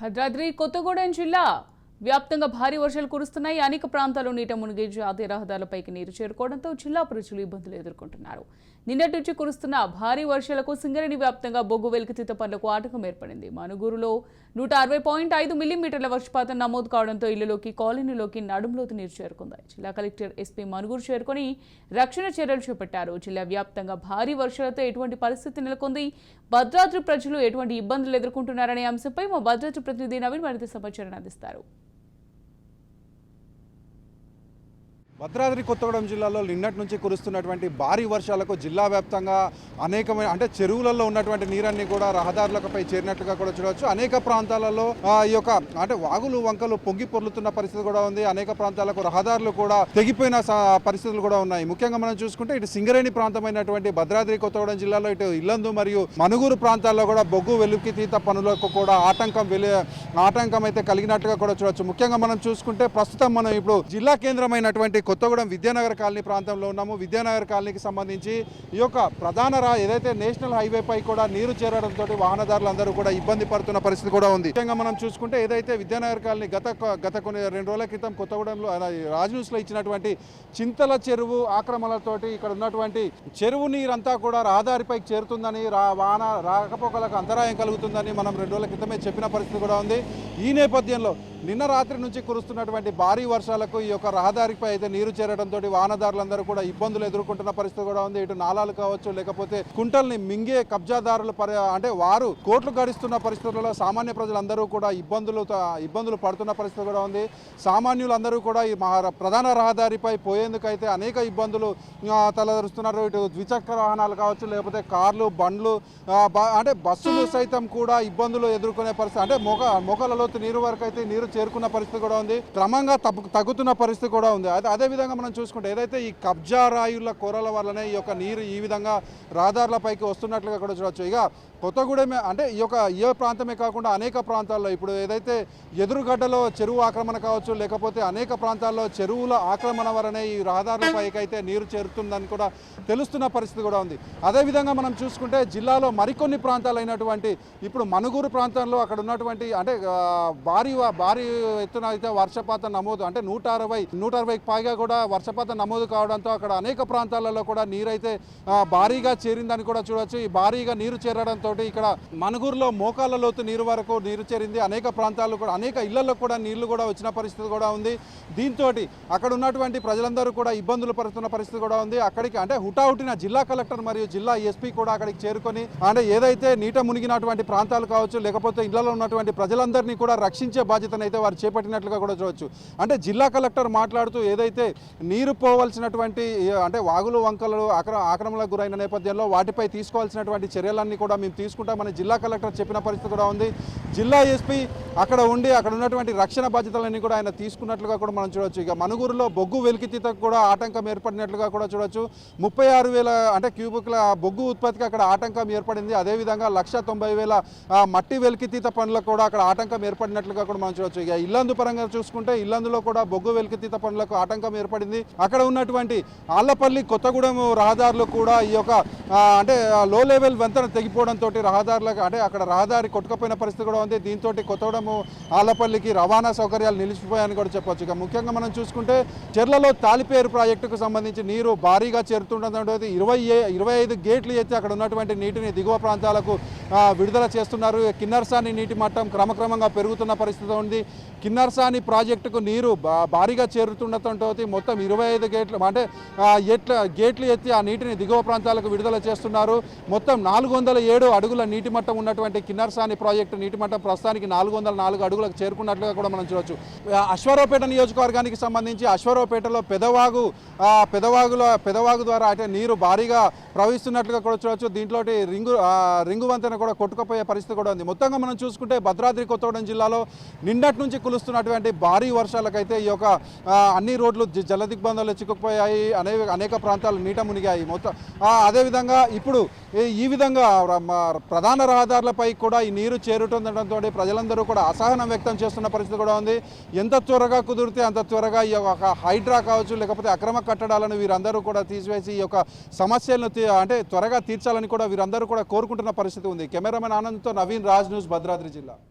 భద్రాద్రి కొత్తగూడెం జిల్లా వ్యాప్తంగా భారీ వర్షాలు కురుస్తున్నాయి. అనేక ప్రాంతాలు నీట మునిగి జాతీయ రహదారులపైకి నీరు చేరుకోవడంతో జిల్లా ప్రజలు ఇబ్బందులు ఎదుర్కొంటున్నారు. నిన్నటి నుంచి కురుస్తున్న భారీ వర్షాలకు సింగరేణి వ్యాప్తంగా బొగ్గు వెలికితీత పనులకు ఆటంకం ఏర్పడింది. మనుగూరులో నూట అరవై పాయింట్ ఐదు మిల్లీమీటర్ల వర్షపాతం నమోదు కావడంతో ఇళ్ళలోకి కాలనీలోకి నడుములోతు నీరు చేరుకుంది. జిల్లా కలెక్టర్ ఎస్పీ మనుగూరు చేరుకొని రక్షణ చర్యలు చేపట్టారు. జిల్లా వ్యాప్తంగా భారీ వర్షాలతో ఎటువంటి పరిస్థితి నెలకొంది? భద్రాద్రి ప్రజలు ఎటువంటి ఇబ్బందులు ఎదుర్కొంటున్నారనే అంశంపై మా భద్రాద్రి ప్రతినిధి నవీన్ మరింత సమాచారాన్ని అందిస్తారు. భద్రాద్రి కొత్తగూడెం జిల్లాలో నిన్నటి నుంచి కురుస్తున్నటువంటి భారీ వర్షాలకు జిల్లా వ్యాప్తంగా అనేకమైన అంటే చెరువులలో ఉన్నటువంటి నీరన్నీ కూడా రహదారులపై చేరినట్లుగా కూడా చూడవచ్చు. అనేక ప్రాంతాలలో ఈ యొక్క అంటే వాగులు వంకలు పొంగి పొర్లుతున్న పరిస్థితి కూడా ఉంది. అనేక ప్రాంతాలకు రహదారులు కూడా తెగిపోయిన స- పరిస్థితులు కూడా ఉన్నాయి. ముఖ్యంగా మనం చూసుకుంటే ఇటు సింగరేణి ప్రాంతమైనటువంటి భద్రాద్రి కొత్తగూడెం జిల్లాలో ఇటు ఇల్లందు మరియు మనుగూరు ప్రాంతాల్లో కూడా బొగ్గు వెలుక్కి తీత పనులకు కూడా ఆటంకం వెలి ఆటంకం అయితే కలిగినట్టుగా కూడా చూడవచ్చు. ముఖ్యంగా మనం చూసుకుంటే ప్రస్తుతం మనం ఇప్పుడు జిల్లా కేంద్రమైనటువంటి కొత్తగూడెం విద్యానగర్ కాలనీ ప్రాంతంలో ఉన్నాము. విద్యానగర్ కాలనీకి సంబంధించి ఈ యొక్క ప్రధాన రా ఏదైతే నేషనల్ హైవేపై కూడా నీరు చేరడంతో వాహనదారులందరూ కూడా ఇబ్బంది పడుతున్న పరిస్థితి కూడా ఉంది. ముఖ్యంగా మనం చూసుకుంటే ఏదైతే విద్యానగర్ కాలనీ గత గత కొన్ని రెండు రోజుల క్రితం కొత్తగూడెంలో రాజ్ న్యూస్లో ఇచ్చినటువంటి చింతల చెరువు ఆక్రమణలతోటి ఇక్కడ ఉన్నటువంటి చెరువు నీరంతా కూడా రహదారిపైకి చేరుతుందని రా వాహన రాకపోకలకు అంతరాయం కలుగుతుందని మనం రెండు రోజుల క్రితమే చెప్పిన పరిస్థితి కూడా ఉంది. ఈ నేపథ్యంలో నిన్న రాత్రి నుంచి కురుస్తున్నటువంటి భారీ వర్షాలకు ఈ యొక్క రహదారిపై అయితే నీరు చేరడంతో వాహనదారులందరూ కూడా ఇబ్బందులు ఎదుర్కొంటున్న పరిస్థితి కూడా ఉంది. ఇటు నాలాలు కావచ్చు లేకపోతే కుంటల్ని మింగే కబ్జాదారులు అంటే వారు కోట్లు గడిస్తున్న పరిస్థితులలో సామాన్య ప్రజలందరూ కూడా ఇబ్బందులు ఇబ్బందులు పడుతున్న పరిస్థితి కూడా ఉంది. సామాన్యులందరూ కూడా ఈ ప్రధాన రహదారిపై పోయేందుకైతే అనేక ఇబ్బందులు తలదరుస్తున్నారు. ఇటు ద్విచక్ర వాహనాలు కావచ్చు లేకపోతే కార్లు బండ్లు బ- అంటే బస్సులు సైతం కూడా ఇబ్బందులు ఎదుర్కొనే పరిస్థితి అంటే మొగ మొగలలోతు నీరు వరకు అయితే నీరు చేరుకున్న పరిస్థితి కూడా ఉంది. క్రమంగా తగ్గు తగ్గుతున్న పరిస్థితి కూడా ఉంది. అదే అదే విధంగా మనం చూసుకుంటే ఏదైతే ఈ కబ్జా రాయుల కూరల వల్లనే ఈ యొక్క నీరు ఈ విధంగా రహదారులపైకి వస్తున్నట్లుగా కూడా చూడొచ్చు. ఇక కొత్తగూడెమే అంటే ఈ యొక్క ఏ ప్రాంతమే కాకుండా అనేక ప్రాంతాల్లో ఇప్పుడు ఏదైతే ఎదురుగడ్డలో చెరువు ఆక్రమణ కావచ్చు లేకపోతే అనేక ప్రాంతాల్లో చెరువుల ఆక్రమణ వలనే ఈ రహదారులపైకి అయితే నీరు చేరుతుందని కూడా తెలుస్తున్న పరిస్థితి కూడా ఉంది. అదేవిధంగా మనం చూసుకుంటే జిల్లాలో మరికొన్ని ప్రాంతాలైనటువంటి ఇప్పుడు మనుగూరు ప్రాంతంలో అక్కడ ఉన్నటువంటి అంటే భారీ భారీ ఎత్తున అయితే వర్షపాతం నమోదు అంటే నూట అరవై నూట అరవైకి పైగా కూడా వర్షపాతం నమోదు కావడంతో అక్కడ అనేక ప్రాంతాలలో కూడా నీరైతే భారీగా చేరిందని కూడా చూడొచ్చు. ఈ భారీగా నీరు చేరడంతో ఇక్కడ మనుగూరులో మోకాళ్ళ లోతు నీరు వరకు నీరు చేరింది. అనేక ప్రాంతాల్లో కూడా అనేక ఇళ్ళలో కూడా నీళ్ళు కూడా వచ్చిన పరిస్థితి కూడా ఉంది. దీంతో అక్కడ ఉన్నటువంటి ప్రజలందరూ కూడా ఇబ్బందులు పడుతున్న పరిస్థితి కూడా ఉంది. అక్కడికి అంటే హుటాహుటిన జిల్లా కలెక్టర్ మరియు జిల్లా ఎస్పీ కూడా అక్కడికి చేరుకొని అంటే ఏదైతే నీట మునిగినటువంటి ప్రాంతాలు కావచ్చు లేకపోతే ఇళ్ళలో ఉన్నటువంటి ప్రజలందరినీ కూడా రక్షించే బాధ్యతను అయితే వారు చేపట్టినట్లుగా కూడా చూడవచ్చు అంటే జిల్లా కలెక్టర్ మాట్లాడుతూ ఏదైతే నీరు పోవలసినటువంటి అంటే వాగులు వంకలు ఆక్ర ఆక్రమణలకు గురైన నేపథ్యంలో వాటిపై తీసుకోవాల్సినటువంటి చర్యలన్నీ కూడా మేము తీసుకుంటామని జిల్లా కలెక్టర్ చెప్పిన పరిస్థితి కూడా ఉంది. జిల్లా ఎస్పీ అక్కడ ఉండి అక్కడ ఉన్నటువంటి రక్షణ బాధ్యతలన్నీ కూడా ఆయన తీసుకున్నట్లుగా కూడా మనం చూడవచ్చు ఇక మనుగురులో బొగ్గు వెలికితీతకు కూడా ఆటంకం ఏర్పడినట్లుగా కూడా చూడవచ్చు ముప్పై ఆరు వేల అంటే క్యూబిక్ల బొగ్గు ఉత్పత్తికి అక్కడ ఆటంకం ఏర్పడింది. అదేవిధంగా లక్ష తొంభై వేల మట్టి వెలికితీత పనులకు కూడా అక్కడ ఆటంకం ఏర్పడినట్లుగా కూడా మనం చూడవచ్చు ఇక ఇల్లందు పరంగా చూసుకుంటే ఇల్లందులో కూడా బొగ్గు వెలికితీత పనులకు ఆటంకం ఏర్పడింది. అక్కడ ఉన్నటువంటి ఆళ్ళపల్లి కొత్తగూడెం రహదారులు కూడా ఈ యొక్క అంటే లో లెవెల్ వంతెన తెగిపోవడంతో రహదారులకు అంటే అక్కడ రహదారి కొట్టుకపోయిన పరిస్థితి కూడా ఉంది. దీంతో కొత్తగూడెం ఆళ్ళపల్లికి రవాణా సౌకర్యాలు నిలిచిపోయాయని కూడా చెప్పొచ్చు. ఇక ముఖ్యంగా మనం చూసుకుంటే చెర్లలో తాలిపేరు ప్రాజెక్టుకు సంబంధించి నీరు భారీగా చేరుతుండడం ఇరవై ఏ- ఇరవై ఐదు గేట్లు ఎత్తి అక్కడ ఉన్నటువంటి నీటిని దిగువ ప్రాంతాలకు విడుదల చేస్తున్నారు. కిన్నర్సాని నీటి మట్టం క్రమక్రమంగా పెరుగుతున్న పరిస్థితి ఉంది. కిన్నర్సాని ప్రాజెక్టుకు నీరు భారీగా చేరుతుండటంతో మొత్తం ఇరవై ఐదు గేట్లు అంటే ఎట్ల గేట్లు ఎత్తి ఆ నీటిని దిగువ ప్రాంతాలకు విడుదల చేస్తున్నారు. మొత్తం నాలుగు వందల ఏడు అడుగుల నీటి మట్టం ఉన్నటువంటి కిన్నర్సాని ప్రాజెక్టు నీటి మట్టం ప్రస్తుతానికి నాలుగు వందల నాలుగు అడుగులకు చేరుకున్నట్లుగా కూడా మనం చూడవచ్చు ఆ, అశ్వారావుపేట నియోజకవర్గానికి సంబంధించి అశ్వారావుపేటలో పెదవాగు పెదవాగులో పెదవాగు ద్వారా అంటే నీరు భారీగా ప్రవహిస్తున్నట్లుగా కూడా చూడవచ్చు దీంట్లో రింగు రింగు వంతెన కూడా కొట్టుకుపోయే పరిస్థితి కూడా ఉంది. మొత్తంగా మనం చూసుకుంటే భద్రాద్రి కొత్తగూడెం జిల్లాలో నిన్నటి నుంచి కులుస్తున్నటువంటి భారీ వర్షాలకైతే ఈ యొక్క అన్ని రోడ్లు జలదిగ్బంధాలు జల చిక్కుకుపోయాయి. అనే అనేక ప్రాంతాలు నీట మునిగాయి. మొత్తం అదేవిధంగా ఇప్పుడు ఈ- ఈ విధంగా ప్రధాన రహదారులపై కూడా ఈ నీరు చేరుతుండటంతో ప్రజలందరూ కూడా అసహనం వ్యక్తం చేస్తున్న పరిస్థితి కూడా ఉంది. ఎంత త్వరగా కుదిరితే అంత త్వరగా ఈ యొక్క హైడ్రా కావచ్చు లేకపోతే అక్రమ కట్టడాలను వీరందరూ కూడా తీసివేసి ఈ యొక్క సమస్యలను అంటే త్వరగా తీర్చాలని కూడా వీరందరూ కూడా కోరుకుంటున్న పరిస్థితి ఉంది. కెమెరామెన్ ఆనంద్తో నవీన్ రాజ్ న్యూస్ భద్రాద్రి జిల్లా.